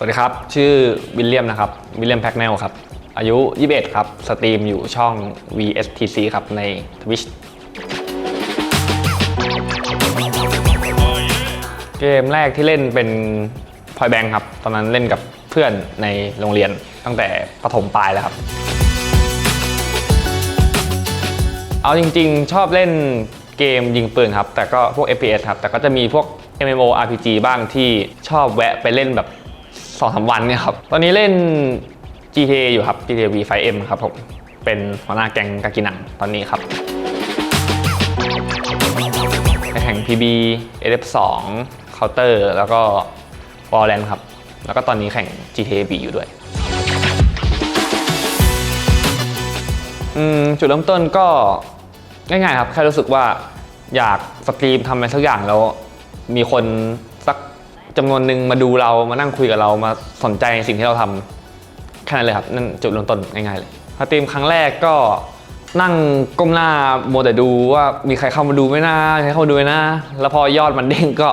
สวัสดีครับ ชื่อวิลเลียมนะครับ วิลเลียมแพ็กแนลครับ อายุ 21 ครับ สตรีมอยู่ช่อง VSTC ครับ ใน Twitch เกมแรกที่เล่นเป็นพอยแบงครับ ตอนนั้นเล่นกับ เพื่อนในโรงเรียนตั้งแต่ประถมปลายแล้วครับ เอาจริงๆ ชอบเล่นเกมยิงปืนครับ แต่ก็พวก FPS ครับ แต่ก็จะมีพวก MMO RPG บ้างที่ชอบแวะไปเล่นแบบ2อสวันเนี่ยครับ ตอนนี้เล่น GTA อยู่ครับ GTA V5M ครับผม เป็นหัวหน้าแก๊งกากินังตอนนี้ครับไปแข่ง PB SF2 Counter แล้วก็ Valorant ครับ แล้วก็ตอนนี้แข่ง GTA B อยู่ด้วยจุดเริ่มต้นก็ง่ายๆครับแค่รู้สึกว่าอยากสตรีมทำอะไรสักอย่างแล้วมีคนสักจำนวนหนึ่งมาดูเรามานั่งคุยกับเรามาสนใจในสิ่งที่เราทำแค่นั้นเลยครับนั่นจุดเริ่มต้นง่ายๆเลยสตรีมครั้งแรกก็นั่งก้มหน้าโมแต่ดูว่ามีใครเข้ามาดูไหมน่าใครเข้ามาดูไหมนะ แล้วพอยอดมันเด้งก็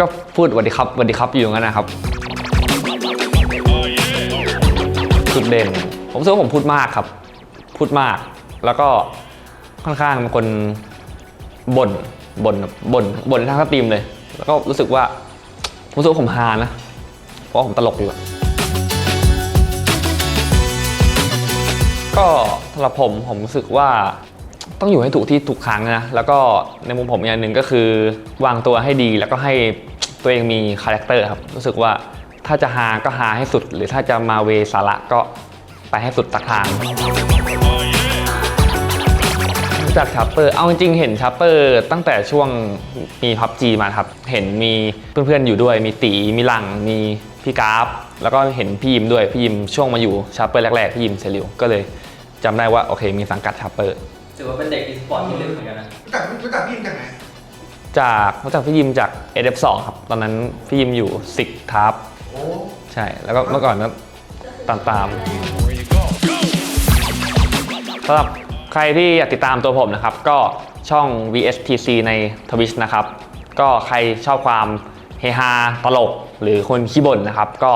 ก็พูดสวัสดีครับสวัสดีครับอยู่อย่างนั้นนะครับ จุดเด่น ผมรู้สึกว่าผมพูดมากครับ พูดมาก แล้วก็ค่อนข้างเป็นคนบ่นบ่นบ่นบ่นทางสตรีมเลย แล้วก็รู้สึกว่าผมรู้สึกว่าผมฮานะ เพราะว่าผมตลกอยู่ก็สำหรับผมผมรู้สึกว่าต้องอยู่ให้ถูกที่ถูกครั้งนะ แล้วก็ในมุมผมอย่างหนึ่งก็คือ วางตัวให้ดีแล้วก็ให้ตัวเองมีคาแรคเตอร์ครับ รู้สึกว่า ถ้าจะฮาก็ฮาให้สุด หรือถ้าจะมาเวสาระก็ไปให้สุดตักทางรู้จักชัปเปอร์เอาจริงๆเห็นชัปเปอร์ตั้งแต่ช่วงมีพับจีมาครับ เห็นมีเพื่อนๆอยู่ด้วย มีตีมีหลัง มีพี่กราฟ แล้วก็เห็นพี่ยิมด้วย พี่ยิมช่วงมาอยู่ชัปเปอร์แรกๆ พี่ยิมเซริวก็เลยจำได้ว่าโอเค มีสังกัดชัปเปอร์ถือว่าเป็นเด็กอีสปอร์ตที่ลึกเหมือนกันนะรู้จักรู้จักพี่จากไหนจากรู้จักพี่ยิมจาก SF2 ครับ ตอนนั้นพี่ยิมอยู่ซิกทับโอ้ ใช่ แล้วก็เมื่อก่อนก็ตามตามสำหรับใครที่อยากติดตามตัวผมนะครับ ก็ช่อง VSTC ใน Twitch นะครับ ก็ใครชอบความเฮฮาตลกหรือคนขี้บ่นนะครับ ก็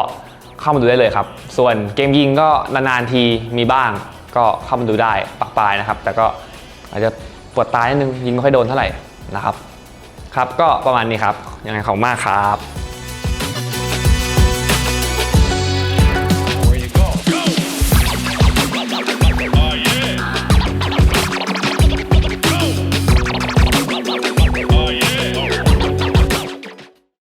เข้ามาดูได้เลยครับ ส่วนเกมยิงก็นานๆทีมีบ้าง ก็เข้ามาดูได้ปะปายนะครับ แต่ก็อาจจะปวดตายนิดนึงยิงไม่ค่อยโดนเท่าไหร่นะครับ ครับก็ประมาณนี้ครับยังไงขอบมากครับ